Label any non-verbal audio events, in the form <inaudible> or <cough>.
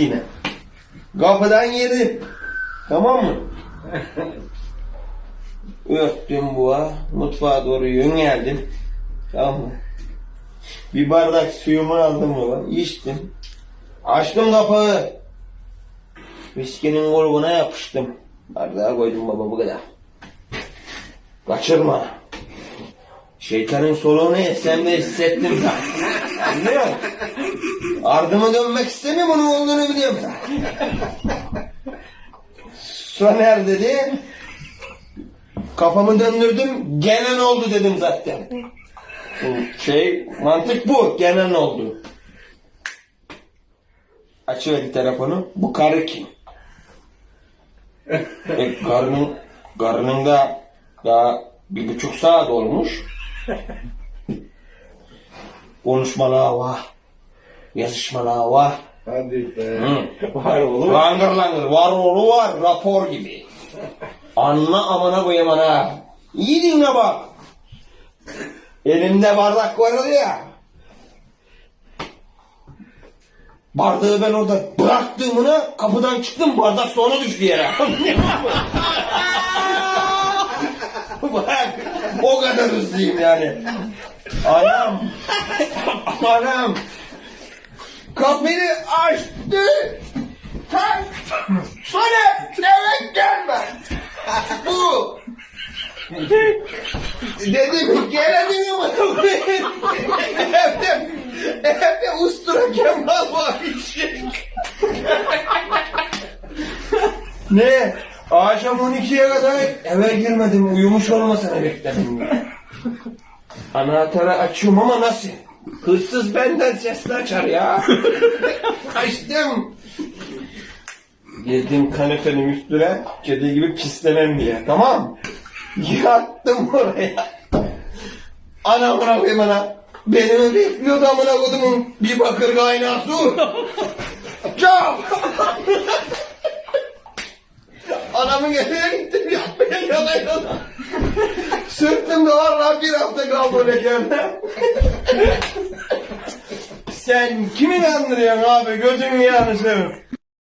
yine. Kapıdan girdim. Tamam mı? Örttüm buğa. Mutfağa doğru yöneldim. Tamam mı? Bir bardak suyumu aldım baba. içtim. Açtım kapağı. Viskinin grubuna yapıştım. Bardağa koydum baba bu kadar. Kaçırma. Şeytanın soluğunu sen de hissettim ben. Musun? Ardımı dönmek istemiyorum onun olduğunu biliyorum. Soner dedi. Kafamı döndürdüm. Gene ne oldu dedim zaten. Şey mantık bu. Gene ne oldu? Açıverdi telefonu. Bu karı kim? e, karının, karının da daha bir buçuk saat olmuş. Konuşmalar var. Yazışmalar var. Hadi be. Hı. Var oğlum. Langır langır var oğlu var rapor gibi. Anla amına koyayım ana. İyi dinle bak. Elimde bardak vardı ya. Bardağı ben orada bıraktığımına kapıdan çıktım bardak sonra düştü yere. <laughs> Bak o kadar hızlıyım yani. Anam. Anam. Kapıyı açtı. Ha, Sonra eve gelme. Bu. Dedim gelelim ama evde, evde ustura Kemal var ne? Akşam 12'ye kadar eve girmedim. Uyumuş olmasını bekledim. Anahtarı açıyorum ama nasıl? Hırsız benden sesli açar ya. <laughs> Kaçtım. Girdim kanepenin üstüne kedi gibi pislemem diye tamam Yattım oraya. Ana bırakayım ana. Beni mi bekliyordu amına kodumun bir bakır kaynağı su. Çap. Anamın evine gittim yana yana. Sırtımda valla bir hafta kaldı mekanda. Sen kimi kandırıyorsun abi gözünü seveyim.